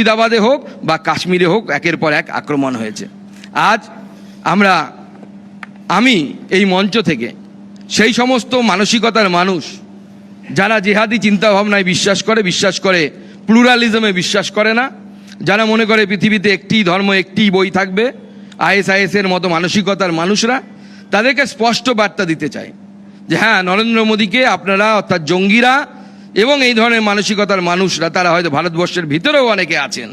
মুর্শিদাবাদে হোক বা কাশ্মীরে হোক, একের পর এক আক্রমণ হয়েছে। আজ আমরা, আমি এই মঞ্চ থেকে সেই সমস্ত মানসিকতার মানুষ, যারা জেহাদি চিন্তাভাবনায় বিশ্বাস করে বিশ্বাস করে প্লুরালিজমে বিশ্বাস করে না, যারা মনে করে পৃথিবীতে একটি ধর্ম, একটি বই থাকবে আইএসআইএস এর মতো মানসিকতার মানুষরা, তাদেরকে স্পষ্ট বার্তা দিতে চায় যে হ্যাঁ নরেন্দ্র মোদীকে আপনারা, অর্থাৎ জঙ্গিরা এবং এই ধরনের মানসিকতার মানুষরা, তারা হয়তো ভারতবর্ষের ভিতরেও অনেকে আছেন,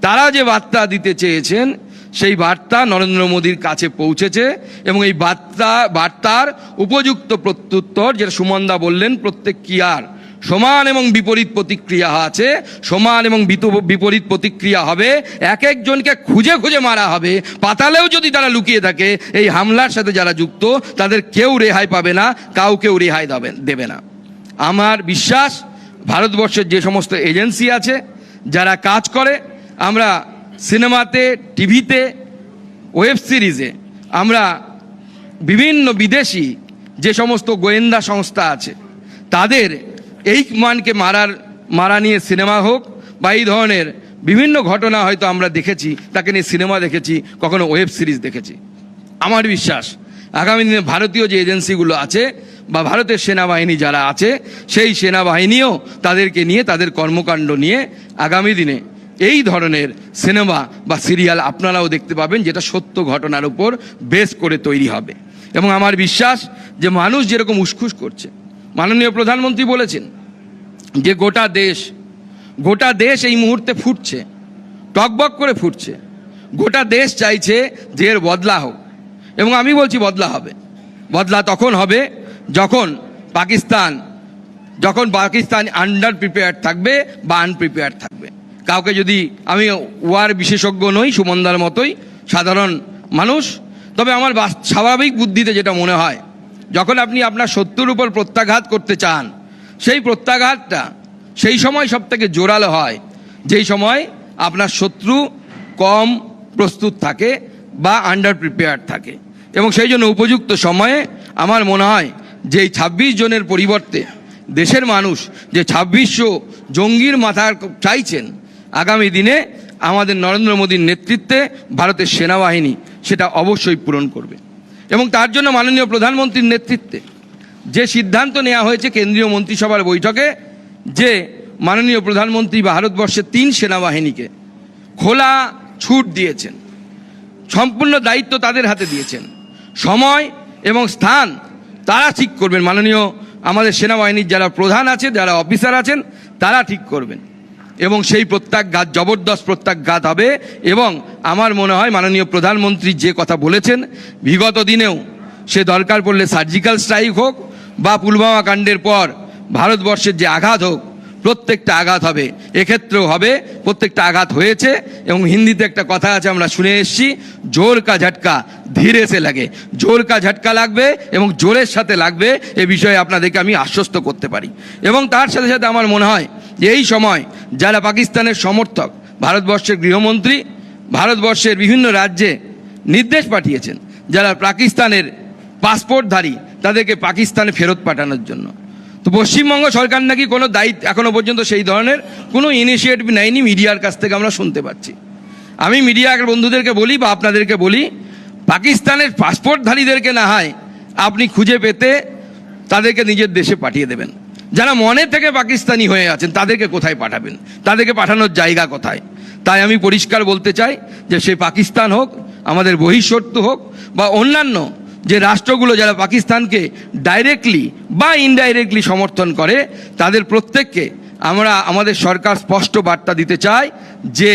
তারা যে বার্তা দিতে চেয়েছেন, সেই বার্তা নরেন্দ্র মোদীর কাছে পৌঁছেছে এবং এই বার্তা, বার্তার উপযুক্ত প্রত্যুত্তর, যেটা সুমনদা বললেন, প্রত্যেক ক্রিয়ার সমান এবং বিপরীত প্রতিক্রিয়া আছে, সমান এবং বিপরীত প্রতিক্রিয়া হবে, এক একজনকে খুঁজে খুঁজে মারা হবে, পাতালেও যদি তারা লুকিয়ে থাকে, এই হামলার সাথে যারা যুক্ত, তাদের কেউ রেহাই পাবে না, কাউকেও রেহাই দেবে দেবে না। আমার বিশ্বাস, ভারতবর্ষের যে সমস্ত এজেন্সি আছে, যারা কাজ করে, আমরা সিনেমাতে, টিভিতে, ওয়েব সিরিজে, আমরা বিভিন্ন বিদেশি যে সমস্ত গোয়েন্দা সংস্থা আছে, তাদের এই মানকে মারার, মারা নিয়ে সিনেমা হোক, বা এই ধরনের বিভিন্ন ঘটনা হয়তো আমরা দেখেছি, তাকে নিয়ে সিনেমা দেখেছি, কখনো ওয়েব সিরিজ দেখেছি। আমার বিশ্বাস, আগামী দিনে ভারতীয় যে এজেন্সিগুলো আছে বা ভারতের সেনাবাহিনী যারা আছে, সেই সেনাবাহিনীও তাদেরকে নিয়ে, তাদের কর্মকাণ্ড নিয়ে আগামী দিনে এই ধরনের সিনেমা বা সিরিয়াল আপনারাও দেখতে পাবেন, যেটা সত্য ঘটনার উপর বেস করে তৈরি হবে। এবং আমার বিশ্বাস যে মানুষ যেরকম উসখুস করছে, মাননীয় প্রধানমন্ত্রী বলেছেন যে গোটা দেশ গোটা দেশ এই মুহূর্তে ফুটছে, টকবক করে ফুটছে। গোটা দেশ চাইছে যে এর বদলা হোক। এবং আমি বলছি বদলা হবে। বদলা তখন হবে যখন পাকিস্তান যখন পাকিস্তান আন্ডার প্রিপেয়ার থাকবে বা আনপ্রিপেয়ার থাকবে। কাউকে যদি আমি ওয়ার বিশেষজ্ঞ নই, সুমনদার মতোই, সাধারণ মানুষ, তবে আমার স্বাভাবিক বুদ্ধিতে যেটা মনে হয়, যখন আপনি আপনার শত্রুর উপর প্রত্যাঘাত করতে চান, সেই প্রত্যাঘাতটা সেই সময় সব থেকে জোরালো হয়, যেই সময় আপনার শত্রু কম প্রস্তুত থাকে বা আন্ডার প্রিপেয়ার থাকে। এবং সেই জন্য উপযুক্ত সময়ে আমার মনে হয় যে এই ছাব্বিশ জনের পরিবর্তে দেশের মানুষ যে ছাব্বিশশো জঙ্গির মাথার চাইছেন, আগামী দিনে আমাদের নরেন্দ্র মোদীর নেতৃত্বে ভারতের সেনাবাহিনী সেটা অবশ্যই পূরণ করবে। এবং তার জন্য মাননীয় প্রধানমন্ত্রীর নেতৃত্বে যে সিদ্ধান্ত নেওয়া হয়েছে কেন্দ্রীয় মন্ত্রিসভার বৈঠকে, যে মাননীয় প্রধানমন্ত্রী ভারতবর্ষের তিন সেনাবাহিনীকে খোলা ছুট দিয়েছেন, সম্পূর্ণ দায়িত্ব তাদের হাতে দিয়েছেন। সময় এবং স্থান তারা ঠিক করবেন। মাননীয় আমাদের সেনাবাহিনীর যারা প্রধান আছে, যারা অফিসার আছেন, তারা ঠিক করবেন। এবং সেই প্রত্যাঘাত, জবরদস্ত প্রত্যাঘাত হবে এবং আমার মনে হয় মাননীয় প্রধানমন্ত্রী যে কথা বলেছেন, বিগত দিনেও সে দরকার পড়লে সার্জিক্যাল স্ট্রাইক হোক বা পুলবামা কাণ্ডের পর ভারতবর্ষের যে আঘাত হোক প্রত্যেকটা আঘাত হবে। এক্ষেত্রেও হবে, প্রত্যেকটা আঘাত হয়েছে এবং হিন্দিতে একটা কথা আছে, আমরা শুনে এসেছি, জোর কা ঝটকা, ধীরে সে লাগে। জোর কা ঝটকা লাগবে এবং জোরের সাথে লাগবে, এ বিষয়ে আপনাদেরকে আমি আশ্বস্ত করতে পারি। এবং তার সাথে সাথে আমার মনে হয় যে এই সময় যারা পাকিস্তানের সমর্থক, ভারতবর্ষের গৃহমন্ত্রী, ভারতবর্ষের বিভিন্ন রাজ্যে নির্দেশ পাঠিয়েছেন, যারা পাকিস্তানের পাসপোর্টধারী, তাদেরকে পাকিস্তানে ফেরত পাঠানোর জন্য। তো পশ্চিমবঙ্গ সরকার নাকি কোনো দায়িত্ব এখনও পর্যন্ত সেই ধরনের কোনো ইনিশিয়েটিভ নেয়নি মিডিয়ার কাছ থেকে আমরা শুনতে পাচ্ছি। আমি মিডিয়ার বন্ধুদেরকে বলি বা আপনাদেরকে বলি, পাকিস্তানের পাসপোর্টধারীদেরকে না হয় আপনি খুঁজে পেতে তাদেরকে নিজের দেশে পাঠিয়ে দেবেন। যারা মনে থেকে পাকিস্তানি হয়ে আছেন, তাদেরকে কোথায় পাঠাবেন? তাদেরকে পাঠানোর জায়গা কোথায়? তাই আমি পরিষ্কার বলতে চাই যে সে পাকিস্তান হোক, আমাদের বহিঃশত্রু হোক বা অন্যান্য যে রাষ্ট্রগুলো যারা পাকিস্তানকে ডাইরেক্টলি বা ইনডাইরেক্টলি সমর্থন করে, তাদের প্রত্যেককে আমরা আমাদের সরকার স্পষ্ট বার্তা দিতে চাই যে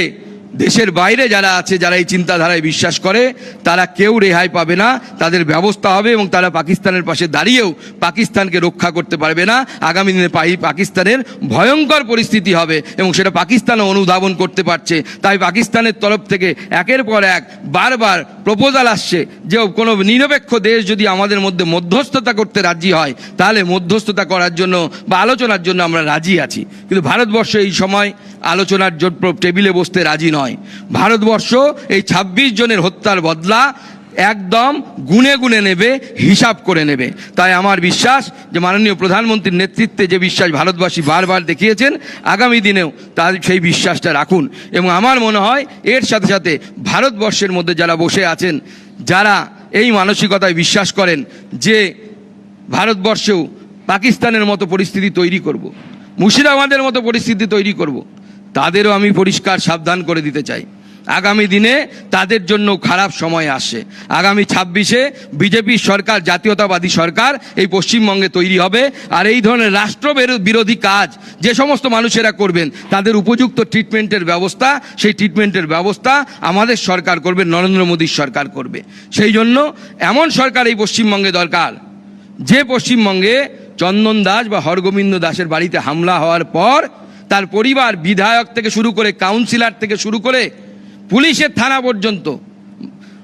দেশের বাইরে যারা আছে, যারা এই চিন্তাধারায় বিশ্বাস করে, তারা কেউ রেহাই পাবে না। তাদের ব্যবস্থা হবে এবং তারা পাকিস্তানের পাশে দাঁড়িয়েও পাকিস্তানকে রক্ষা করতে পারবে না। আগামী দিনে পাকিস্তানের ভয়ঙ্কর পরিস্থিতি হবে এবং সেটা পাকিস্তানও অনুধাবন করতে পারছে। তাই পাকিস্তানের তরফ থেকে একের পর এক বারবার প্রপোজাল আসছে যে কোনো নিরপেক্ষ দেশ যদি আমাদের মধ্যে মধ্যস্থতা করতে রাজি হয়, তাহলে মধ্যস্থতা করার জন্য বা আলোচনার জন্য আমরা রাজি আছি। কিন্তু ভারতবর্ষ এই সময় আলোচনার টেবিলে বসতে রাজি নয়। ভারতবর্ষ এই ২৬ জনের হত্যার বদলা একদম গুনে গুনে নেবে, হিসাব করে নেবে তাই আমার বিশ্বাস যে মাননীয় প্রধানমন্ত্রীর নেতৃত্বে যে বিশ্বাস ভারতবাসী বারবার দেখিয়েছেন, আগামী দিনেও তার সেই বিশ্বাসটা রাখুন এবং আমার মনে হয় এর সাথে সাথে ভারতবর্ষের মধ্যে যারা বসে আছেন, যারা এই মানসিকতায় বিশ্বাস করেন যে ভারতবর্ষেও পাকিস্তানের মতো পরিস্থিতি তৈরি করব। মুর্শিদাবাদের মতো পরিস্থিতি তৈরি করব। তাদেরও আমি পরিষ্কার সাবধান করে দিতে চাই। আগামী দিনে তাদের জন্য খারাপ সময় আসে। আগামী ছাব্বিশে বিজেপির সরকার, জাতীয়তাবাদী সরকার এই পশ্চিমবঙ্গে তৈরি হবে। আর এই ধরনের রাষ্ট্র বেরো- বিরোধী কাজ যে সমস্ত মানুষেরা করবেন, তাদের উপযুক্ত ট্রিটমেন্টের ব্যবস্থা, সেই ট্রিটমেন্টের ব্যবস্থা আমাদের সরকার করবে, নরেন্দ্র মোদীর সরকার করবে। সেই জন্য এমন সরকার এই পশ্চিমবঙ্গে দরকার, যে পশ্চিমবঙ্গে চন্দন দাস বা হরগোবিন্দ দাসের বাড়িতে হামলা হওয়ার পর তার পরিবার বিধায়ক থেকে শুরু করে কাউন্সিলর থেকে শুরু করে পুলিশের থানা পর্যন্ত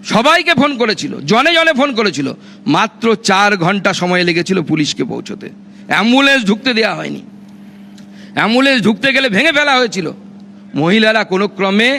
সবাইকে ফোন করেছিল, জনে জনে ফোন করেছিল। মাত্র চার ঘণ্টা সময় লেগেছিল পুলিশকে পৌঁছতে। অ্যাম্বুলেন্স ঢুকতে দেওয়া হয়নি। অ্যাম্বুলেন্স ঢুকতে গেলে ভেঙে ফেলা হয়েছিল। মহিলারা কোনো ক্রমে